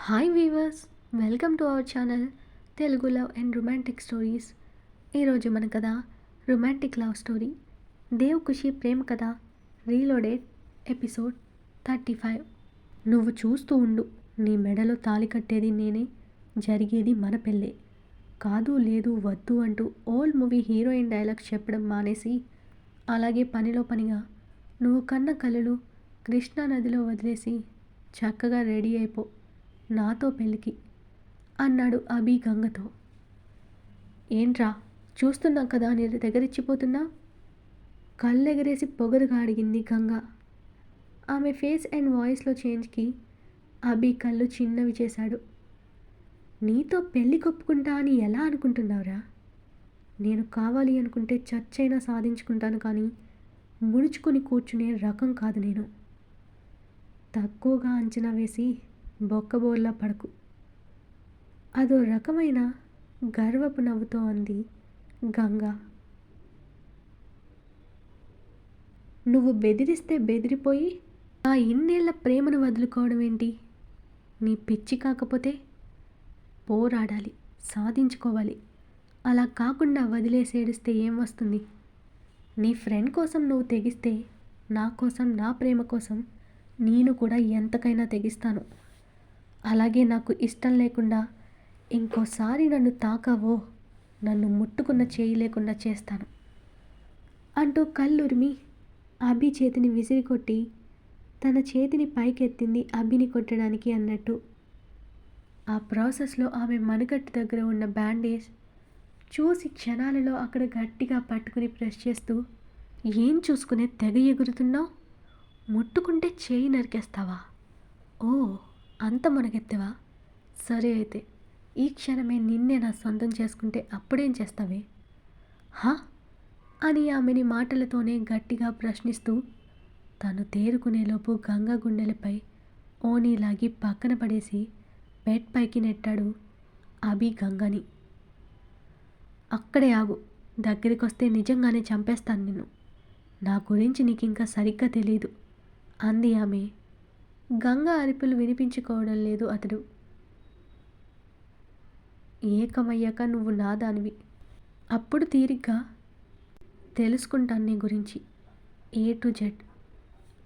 Hi viewers welcome to our channel Telugu love and romantic stories ఈరోజు మన కథ romantic love story Dev Khushi ప్రేమ కథ reloaded episode thirty five నువ్వు చూస్తూ ఉండు నీ మెడలో తాళి కట్టేది నేనే జరిగేది మన పెళ్ళే. కాదు లేదు వద్దు అంటూ ఓల్డ్ మూవీ హీరోయిన్ డైలాగ్స్ చెప్పడం మానేసి అలాగే పనిలో పనిగా నువ్వు కన్న కళలు కృష్ణా నదిలో వదిలేసి చక్కగా రెడీ అయిపో. నాతో పెళ్ళికి అన్నాడు అభి గంగతో. ఏంట్రా చూస్తున్నాం కదా నీ దగ్గరిచ్చిపోతున్నా కళ్ళెగరేసి పొగరుగా అడిగింది గంగ. ఆమె ఫేస్ అండ్ వాయిస్లో చేంజ్కి అభి కళ్ళు చిన్నవి చేశాడు. నీతో పెళ్ళి కొప్పుకుంటా అని ఎలా అనుకుంటున్నావురా? నేను కావాలి అనుకుంటే చచ్చైనా సాధించుకుంటాను కానీ ముడుచుకొని కూర్చునే రకం కాదు నేను. తక్కువగా అంచనా వేసి బొక్కబోర్లా పడకు. అదో రకమైన గర్వపు నవ్వుతో అంది గంగ. నువ్వు బెదిరిస్తే బెదిరిపోయి ఆ ఇన్నేళ్ళ ప్రేమను వదులుకోవడం ఏంటి? నీ పిచ్చి కాకపోతే పోరాడాలి సాధించుకోవాలి. అలా కాకుండా వదిలేసేడిస్తే ఏం వస్తుంది? నీ ఫ్రెండ్ కోసం నువ్వు తెగిస్తే నా కోసం నా ప్రేమ కోసం నేను కూడా ఎంతకైనా తెగిస్తాను. అలాగే నాకు ఇష్టం లేకుండా ఇంకోసారి నన్ను తాకావో నన్ను ముట్టుకున్న చేయి లేకుండా చేస్తాను అంటూ కళ్ళురిమి అభి చేతిని విసిరికొట్టి తన చేతిని పైకెత్తింది అభిని కొట్టడానికి అన్నట్టు. ఆ ప్రాసెస్లో ఆమె మణికట్టు దగ్గర ఉన్న బ్యాండేజ్ చూసి క్షణాలలో అక్కడ గట్టిగా పట్టుకుని ప్రెస్ చేస్తూ ఏం చూసుకునే తెగ ఎగురుతున్నావు? ముట్టుకుంటే చేయి నరికేస్తావా? ఓ అంత మునగెత్తవా? సరే అయితే ఈ క్షణమే నిన్నే నా సొంతం చేసుకుంటే అప్పుడేం చేస్తావే? హా? అని ఆమెని మాటలతోనే గట్టిగా ప్రశ్నిస్తూ తను తేరుకునేలోపు గంగా గుండెలపై ఓనీలాగి పక్కన పడేసి బెడ్ పైకి నెట్టాడు అభి గంగని. అక్కడే ఆగు దగ్గరికి వస్తే నిజంగానే చంపేస్తాను నిన్ను. నా గురించి నీకు ఇంకా సరిగ్గా తెలియదు అంది ఆమె గంగ అరిపులు వినిపించుకోవడం లేదు అతడు. ఏకమయ్యాక నువ్వు నా దానివి. అప్పుడు తీరిగ్గా తెలుసుకుంటాను నీ గురించి. ఏ టు జెడ్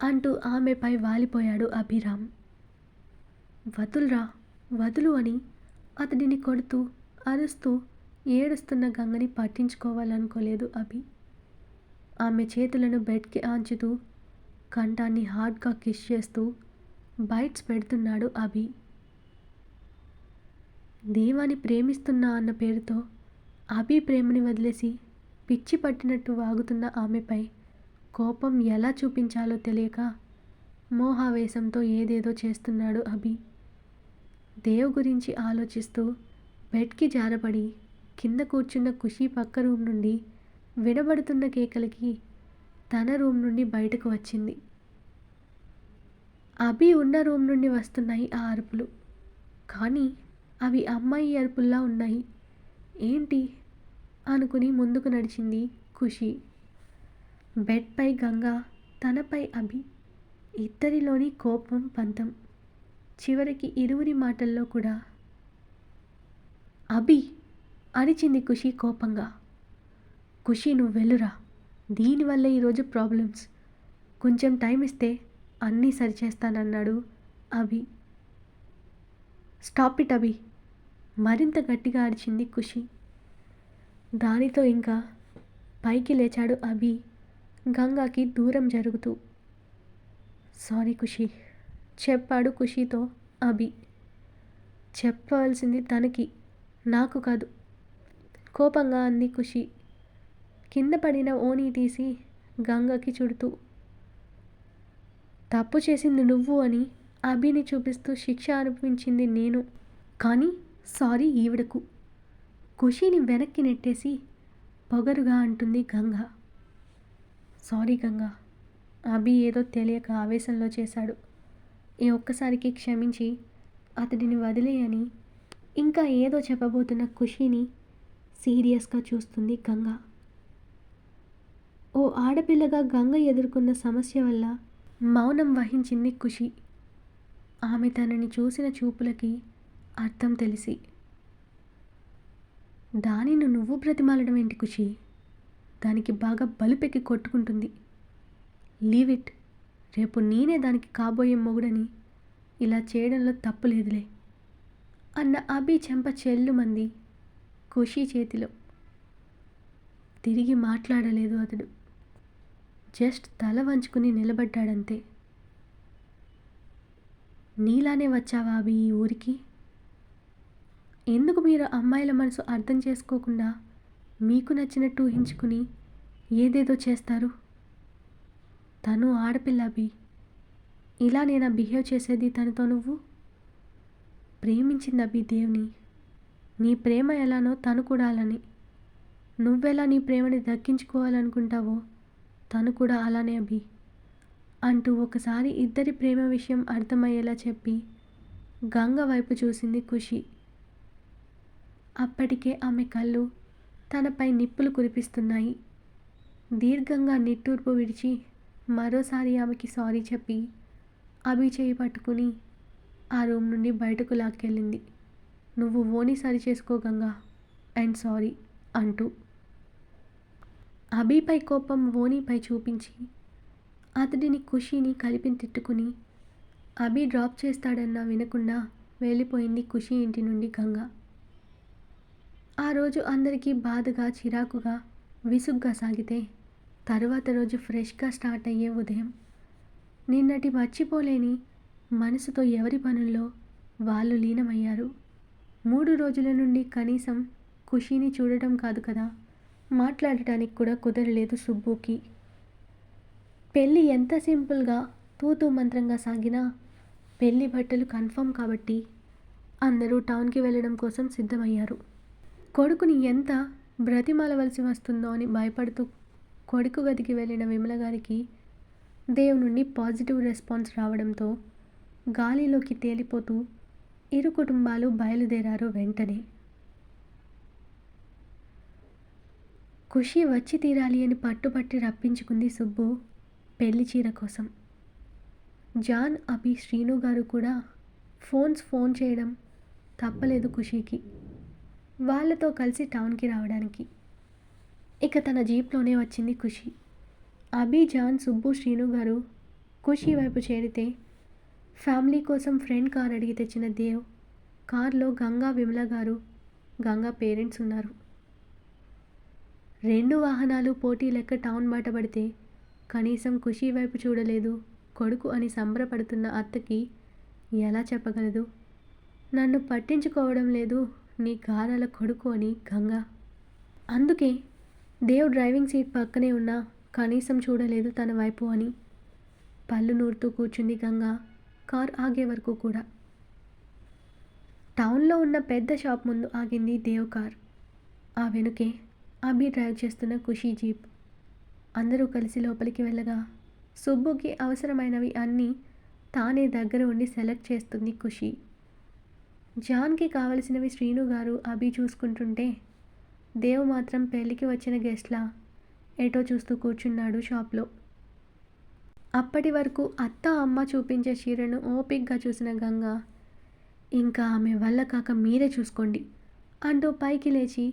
అంటూ ఆమెపై వాలిపోయాడు అభిరామ్. వదులురా వదులు అని అతడిని కొడుతూ అరుస్తూ ఏడుస్తున్న గంగని పట్టించుకోవాలనుకోలేదు అభి. ఆమె చేతులను బెడ్కి ఆంచుతూ కంఠాన్ని హార్డ్గా కిష్ చేస్తూ బైట్స్ పెడుతున్నాడు అభి. దేవాని ప్రేమిస్తున్నా అన్న పేరుతో అభి ప్రేమని వదిలేసి పిచ్చి పట్టినట్టు వాగుతున్న ఆమెపై కోపం ఎలా చూపించాలో తెలియక మోహావేశంతో ఏదేదో చేస్తున్నాడు అభి. దేవ్ గురించి ఆలోచిస్తూ బెడ్కి జారబడి కింద కూర్చున్న ఖుషి పక్క రూమ్ నుండి విడబడుతున్న కేకలకి తన రూమ్ నుండి బయటకు వచ్చింది. అభి ఉన్న రూమ్ నుండి వస్తున్నాయి ఆ అరుపులు. కానీ అవి అమ్మాయి అరుపుల్లా ఉన్నాయి. ఏంటి? అనుకుని ముందుకు నడిచింది ఖుషి. బెడ్పై గంగ తనపై అభి. ఇద్దరిలోని కోపం పంతం. చివరికి ఇరువురి మాటల్లో కూడా అభి! అరిచింది ఖుషి కోపంగా. ఖుషి నువ్వు వెళ్ళురా దీనివల్ల ఈరోజు ప్రాబ్లమ్స్. కొంచెం టైం ఇస్తే అన్నీ సరిచేస్తానన్నాడు అభి. స్టాప్ ఇట్ అభి. మరింత గట్టిగా అరిచింది ఖుషి. దానితో ఇంకా పైకి లేచాడు అభి గంగాకి దూరం జరుగుతూ. సారీ ఖుషి చెప్పాడు ఖుషితో అభి. చెప్పవలసింది తనకి నాకు కాదు. కోపంగా అంది ఖుషి. కింద పడిన ఓని తీసి గంగకి చుడుతూ. తప్పు చేసింది నువ్వు అని అభిని చూపిస్తూ శిక్ష అనిపించింది నేను. కానీ సారీ ఈవిడకు. ఖుషీని వెనక్కి నెట్టేసి పొగరుగా అంటుంది గంగ. సారీ గంగ. అభి ఏదో తెలియక ఆవేశంలో చేశాడు. ఈ ఒక్కసారికి క్షమించి అతడిని వదిలేయని ఇంకా ఏదో చెప్పబోతున్న ఖుషీని సీరియస్గా చూస్తుంది గంగ. ఓ ఆడపిల్లగా గంగ ఎదుర్కొన్న సమస్య వల్ల మౌనం వహించింది ఖుషి. ఆమె తనని చూసిన చూపులకి అర్థం తెలిసి దానిని నువ్వు బ్రతిమాలడం ఏంటి ఖుషి? దానికి బాగా బలుపెక్కి కొట్టుకుంటుంది. Leave it. రేపు నేనే దానికి కాబోయే మొగుడని ఇలా చేయడంలో తప్పు లేదులే అన్న అభి చెంప చెల్లుమంది ఖుషి చేతిలో. తిరిగి మాట్లాడలేదు అతడు. జస్ట్ తల వంచుకుని నిలబడ్డాడంతే. నీలానే వచ్చావా అభి ఈ ఊరికి? ఎందుకు మీరు అమ్మాయిల మనసు అర్థం చేసుకోకుండా మీకు నచ్చినట్టు ఊహించుకుని ఏదేదో చేస్తారు? తను ఆడపిల్ల అభి. ఇలా నేను బిహేవ్ చేసేది తనతో నువ్వు? ప్రేమించింది అభి దేవుని. నీ ప్రేమ ఎలానో తను కూడా అలానే నువ్వెలా నీ ప్రేమని దక్కించుకోవాలనుకుంటావో తను కూడా అలానే అభి అంటూ ఒకసారి ఇద్దరి ప్రేమ విషయం అర్థమయ్యేలా చెప్పి గంగ వైపు చూసింది ఖుషి. అప్పటికే ఆమె కళ్ళు తనపై నిప్పులు కురిపిస్తున్నాయి. దీర్ఘంగా నిట్టూర్పు విడిచి మరోసారి ఆమెకి సారీ చెప్పి అభి చేయి పట్టుకుని ఆ రూమ్ నుండి బయటకు లాక్కెళ్ళింది. నువ్వు ఓని సరి చేసుకో గంగా అండ్ సారీ అంటూ అభిపై కోపం ఓనీపై చూపించి అతడిని ఖుషీని కలిపి తిట్టుకుని అభి డ్రాప్ చేస్తాడన్నా వినకుండా వెళ్ళిపోయింది ఖుషి ఇంటి నుండి గంగ. ఆ రోజు అందరికీ బాధగా చిరాకుగా విసుగ్గా సాగితే తరువాత రోజు ఫ్రెష్గా స్టార్ట్ అయ్యే ఉదయం. నిన్నటి మర్చిపోలేని మనసుతో ఎవరి పనుల్లో వాళ్ళు లీనమయ్యారు? మూడు రోజుల నుండి కనీసం ఖుషీని చూడటం కాదు కదా? మాట్లాడటానికి కూడా కుదరలేదు సుబ్బుకి. పెళ్ళి ఎంత సింపుల్గా తూతూ మంత్రంగా సాగినా పెళ్ళి బట్టలు కన్ఫర్మ్ కాబట్టి అందరూ టౌన్కి వెళ్ళడం కోసం సిద్ధమయ్యారు. కొడుకుని ఎంత బ్రతిమాలవలసి వస్తుందో అని భయపడుతూ కొడుకు గదికి వెళ్ళిన విమల గారికి దేవు నుండి పాజిటివ్ రెస్పాన్స్ రావడంతో గాలిలోకి తేలిపోతూ ఇరు కుటుంబాలు బయలుదేరారు వెంటనే. ఖుషి వచ్చి తీరాలి అని పట్టుపట్టి రప్పించుకుంది సుబ్బు పెళ్ళి చీర కోసం. జాన్ అభి శ్రీను గారు కూడా ఫోన్స్ ఫోన్ చేయడం తప్పలేదు ఖుషీకి. వాళ్ళతో కలిసి టౌన్కి రావడానికి. ఇక తన జీప్లోనే వచ్చింది ఖుషి. అభి జాన్ సుబ్బు శ్రీను గారు ఖుషి వైపు చేరితే ఫ్యామిలీ కోసం ఫ్రెండ్ కార్ అడిగి తెచ్చిన దేవ్ కార్లో గంగా విమల గారు గంగా పేరెంట్స్ ఉన్నారు. రెండు వాహనాలు పోటీ లెక్క టౌన్ బాట పడితే కనీసం ఖుషీ వైపు చూడలేదు. కొడుకు అని సంబరపడుతున్న అత్తకి ఎలా చెప్పగలదు? నన్ను పట్టించుకోవడం లేదు నీ గారాల కొడుకు అని గంగ. అందుకే దేవ్ డ్రైవింగ్ సీట్ పక్కనే ఉన్నా కనీసం చూడలేదు తన వైపు అని పళ్ళు నూరుతూ కూర్చుంది గంగ కార్ ఆగే వరకు కూడా. టౌన్లో ఉన్న పెద్ద షాప్ ముందు ఆగింది దేవ్ కార్. ఆ వెనుకే అభి డ్రైవ్ చేస్తున్న ఖుషీ జీప్. అందరూ కలిసి లోపలికి వెళ్ళగా సుబ్బుకి అవసరమైనవి అన్నీ తానే దగ్గర ఉండి సెలెక్ట్ చేస్తుంది ఖుషి. జాన్కి కావలసినవి శ్రీను గారు అభి చూసుకుంటుంటే దేవ్ మాత్రం పెళ్ళికి వచ్చిన గెస్ట్లా ఏటో చూస్తూ కూర్చున్నాడు షాప్లో. అప్పటి వరకు అత్త అమ్మ చూపించే చీరను ఓపిక్గా చూసిన గంగ ఇంకా ఆమె వల్ల కాక మీరే చూసుకోండి అంటూ పైకి లేచి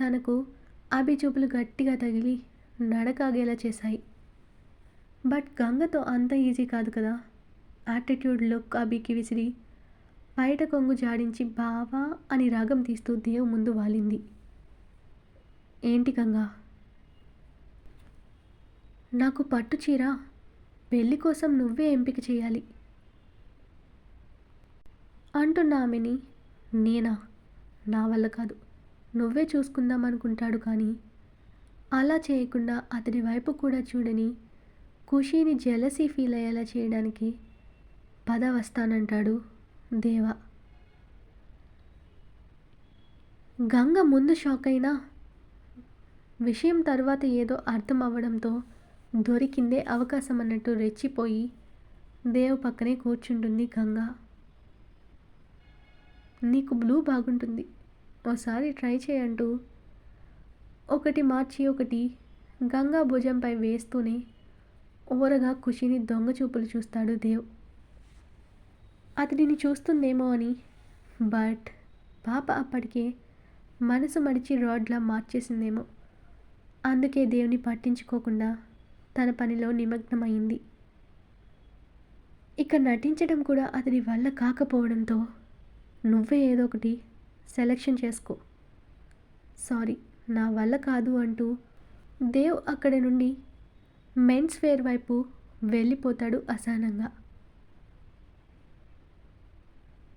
తనకు అభి చూపులు గట్టిగా తగిలి నడకాగేలా చేశాయి. బట్ గంగతో అంత ఈజీ కాదు కదా? యాటిట్యూడ్ లుక్ అభికి విసిరి బయట కొంగు జాడించి బావా అని రాగం తీస్తూ దేవ్ ముందు వాలింది. ఏంటి గంగా? నాకు పట్టు చీర పెళ్ళి కోసం నువ్వే ఎంపిక చేయాలి. అంటున్న ఆమెని నేనా? నా వల్ల కాదు. నువ్వే చూసుకుందాం అనుకుంటాడు కానీ. అలా చేయకుండా అతడి వైపు కూడా చూడని ఖుషీని జెలసీ ఫీల్ అయ్యేలా చేయడానికి పద వస్తానంటాడు దేవా. గంగ ముందు షాక్ అయినా విషయం తర్వాత ఏదో అర్థం అవ్వడంతో దొరికిందే అవకాశం అన్నట్టు రెచ్చిపోయి దేవ్ పక్కనే కూర్చుంటుంది గంగ. నీకు బ్లూ బాగుంటుంది. ఓసారి ట్రై చేయంటూ. ఒకటి మార్చి ఒకటి గంగా భుజంపై వేస్తూనే ఓరగా ఖుషిని దొంగ చూపులు చూస్తాడు దేవ్. అతడిని చూస్తుందేమో అని. బట్ పాప అప్పటికే మనసు మడిచి రాడ్లా మార్చేసిందేమో. అందుకే దేవుని పట్టించుకోకుండా తన పనిలో నిమగ్నమైంది. ఇక నటించడం కూడా అతడి వల్ల కాకపోవడంతో నువ్వే ఏదో ఒకటి సెలెక్షన్ చేసుకో. సారీ నా వల్ల కాదు అంటూ దేవ్ అక్కడి నుండి మెన్స్ వేర్ వైపు వెళ్ళిపోతాడు అసహనంగా.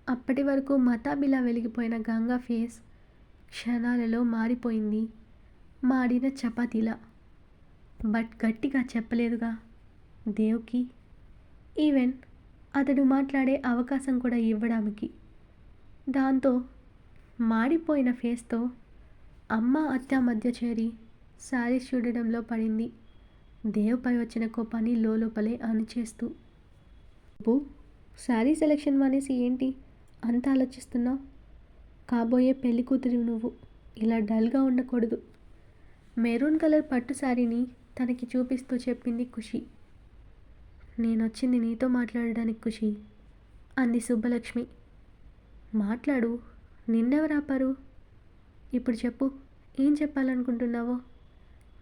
అప్పటి వరకు మతాబిలా వెలిగిపోయిన గంగా ఫేస్ క్షణాలలో మారిపోయింది. మాడిన చపాతీలా. బట్ గట్టిగా చెప్పలేదుగా దేవ్కి. ఈవెన్ అతడు మాట్లాడే అవకాశం కూడా ఇవ్వడానికి దాంతో మాడిపోయిన ఫేస్తో అమ్మ అత్త మధ్య చేరి శారీస్ చూడడంలో పడింది. దేవుపై వచ్చిన కోపాన్ని లోపలే అణిచేస్తూ బూ శారీ సెలెక్షన్ మానేసి ఏంటి? అంత ఆలోచిస్తున్నావు? కాబోయే పెళ్ళి కూతురు నువ్వు. ఇలా డల్గా ఉండకూడదు. మెరూన్ కలర్ పట్టు శారీని తనకి చూపిస్తూ చెప్పింది ఖుషి. నేను వచ్చింది నీతో మాట్లాడడానికి ఖుషి అంది సుబ్బలక్ష్మి. మాట్లాడు నిన్నెవరు ఇప్పుడు చెప్పు ఏం చెప్పాలనుకుంటున్నావో?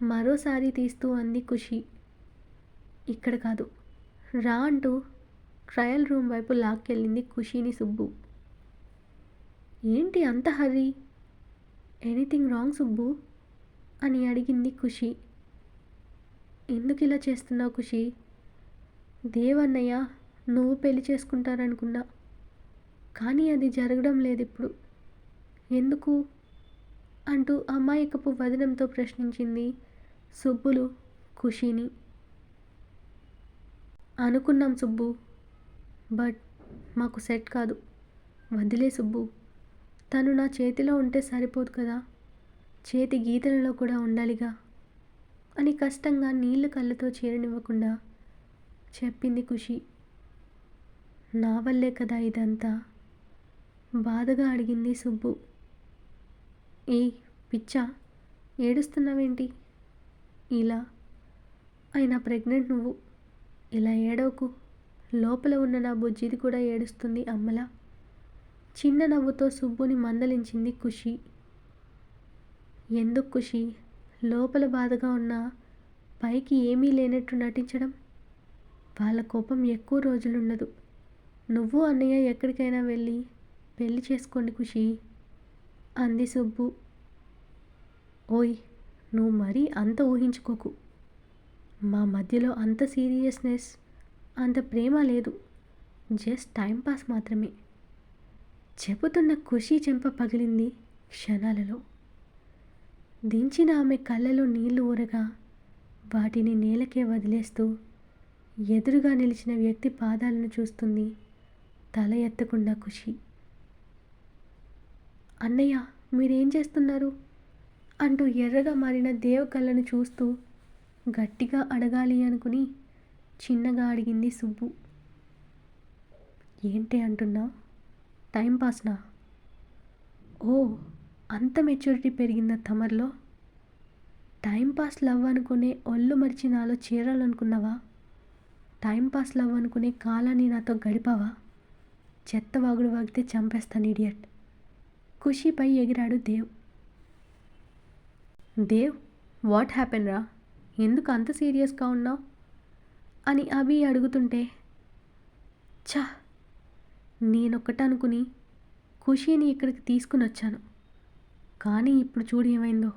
మరోసారి తీస్తూ అంది ఖుషి. ఇక్కడ కాదు. రా అంటూ ట్రయల్ రూమ్ వైపు లాక్కెళ్ళింది ఖుషీని సుబ్బు. ఏంటి అంత హర్రీ? Anything wrong Subbu? అని అడిగింది ఖుషి. ఎందుకు ఇలా చేస్తున్నావు ఖుషి? దేవన్నయ్య నువ్వు పెళ్ళి చేసుకుంటారనుకున్నా. కానీ అది జరగడం లేదు ఇప్పుడు ఎందుకు? అంటూ అమాయకపు వదనంతో ప్రశ్నించింది సుబ్బులు ఖుషీని. అనుకున్నాం సుబ్బు బట్ మాకు సెట్ కాదు. వదిలే సుబ్బు తను నా చేతిలో ఉంటే సరిపోదు కదా? చేతి గీతలలో కూడా ఉండాలిగా? అని కష్టంగా నీళ్ళు కళ్ళతో చేరనివ్వకుండా చెప్పింది ఖుషి. నా వల్లే కదా ఇదంతా? బాధగా అడిగింది సుబ్బు. ఏ పిచ్చా ఏడుస్తున్నావేంటి? ఇలా. అయినా ప్రెగ్నెంట్ నువ్వు. ఇలా ఏడవకు. లోపల ఉన్న నా బుజ్జిది కూడా ఏడుస్తుంది అమ్మలా. చిన్న నవ్వుతో సుబ్బుని మందలించింది ఖుషి. ఎందుకు ఖుషి? లోపల బాధగా ఉన్న పైకి ఏమీ లేనట్టు నటించడం? వాళ్ళ కోపం ఎక్కువ రోజులుండదు. నువ్వు అన్నయ్య ఎక్కడికైనా వెళ్ళి పెళ్ళి చేసుకోండి ఖుషి. అంది సుబ్బు. ఓయ్ నువ్వు మరీ అంత ఊహించుకోకు. మా మధ్యలో అంత సీరియస్నెస్ అంత ప్రేమ లేదు. జస్ట్ టైంపాస్ మాత్రమే. చెబుతున్న ఖుషి చెంప పగిలింది క్షణాలలో. దించిన ఆమె కళ్ళలో నీళ్ళు ఊరగా వాటిని నేలకే వదిలేస్తూ ఎదురుగా నిలిచిన వ్యక్తి పాదాలను చూస్తుంది తల ఎత్తకుండా ఖుషి. అన్నయ్య మీరేం చేస్తున్నారు? అంటూ ఎర్రగా మారిన దేవ్ కళ్ళను చూస్తూ గట్టిగా అడగాలి అనుకుని చిన్నగా అడిగింది సుబ్బు. ఏంటి అంటున్నావు టైంపాస్నా ఓ అంత మెచ్యూరిటీ పెరిగిందా తమర్లో? టైంపాస్ లవ్ అనుకునే ఒళ్ళు మరిచి నాలో చేరాలనుకున్నావా? టైంపాస్ లవ్ అనుకునే కాలాన్ని నాతో గడిపావా? చెత్త వాగుడు వాగితే చంపేస్తాను ఇడియట్. ఖుషీపై ఎగిరాడు దేవ్. దేవ్ వాట్ హ్యాపెన్ రా? ఎందుకు అంత సీరియస్గా ఉన్నావు? అని అభి అడుగుతుంటే ఛా నేనొక్కటనుకుని ఖుషీని ఇక్కడికి తీసుకుని వచ్చాను. కానీ ఇప్పుడు చూడు ఏమైందో.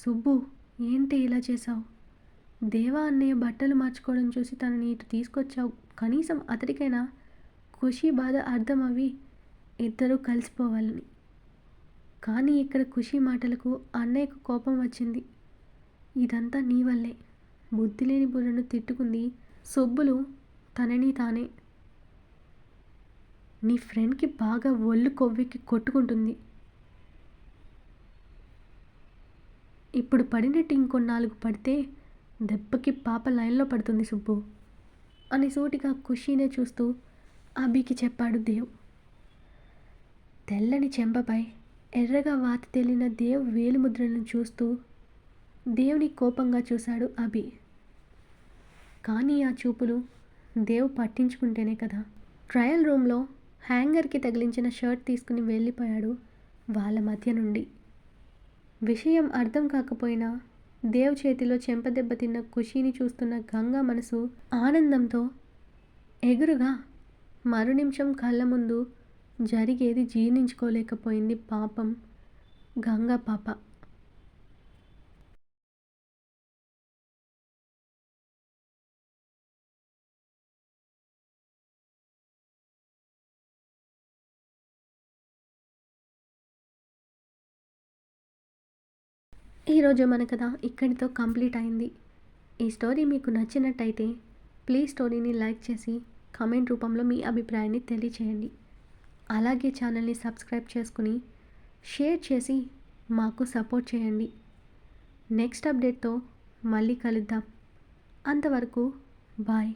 సుబ్బు ఏంటి ఇలా చేసావు దేవా అన్నయ్య బట్టలు మార్చుకోవడం చూసి తనని ఇటు తీసుకొచ్చావు. కనీసం అతడికైనా ఖుషి బాధ అర్థం అవి ఇద్దరూ కలిసిపోవాలని. కానీ ఇక్కడ ఖుషి మాటలకు అన్నయ్యకు కోపం వచ్చింది. ఇదంతా నీ వల్లే. బుద్ధి లేని బుర్రను తిట్టుకుంది సుబ్బులు తనని తానే. నీ ఫ్రెండ్కి బాగా ఒళ్ళు కొవ్వెక్కి కొట్టుకుంటుంది. ఇప్పుడు పడినట్టు ఇంకొన్నాలుగు నాలుగు పడితే దెబ్బకి పాప లైన్లో పడుతుంది సుబ్బు అని సూటిగా ఖుషీనే చూస్తూ అభికి చెప్పాడు దేవ్. తెల్లని చెంపపై ఎర్రగా వాత తేలిన దేవ్ వేలుముద్రలను చూస్తూ దేవుని కోపంగా చూశాడు అభి. కానీ ఆ చూపులు దేవ్ పట్టించుకుంటేనే కదా. ట్రయల్ రూమ్లో హ్యాంగర్కి తగిలించిన షర్ట్ తీసుకుని వెళ్ళిపోయాడు వాళ్ళ మధ్య నుండి. విషయం అర్థం కాకపోయినా దేవ్ చేతిలో చెంపదెబ్బ తిన్న ఖుషీని చూస్తున్న గంగా మనసు ఆనందంతో ఎగురుగా మరు నిమిషం కళ్ళ ముందు జరిగేది జీర్ణించుకోలేకపోయింది పాపం గంగా పాప. ఈరోజు మన కథ ఇక్కడితో కంప్లీట్ అయింది. ఈ స్టోరీ మీకు నచ్చినట్టయితే ప్లీజ్ స్టోరీని లైక్ చేసి కామెంట్ రూపంలో మీ అభిప్రాయాన్ని తెలియచేయండి. అలాగే ఛానల్ని సబ్స్క్రైబ్ చేసుకుని షేర్ చేసి మాకు సపోర్ట్ చేయండి. నెక్స్ట్ అప్డేట్తో మళ్ళీ కలుద్దాం. అంతవరకు బాయ్.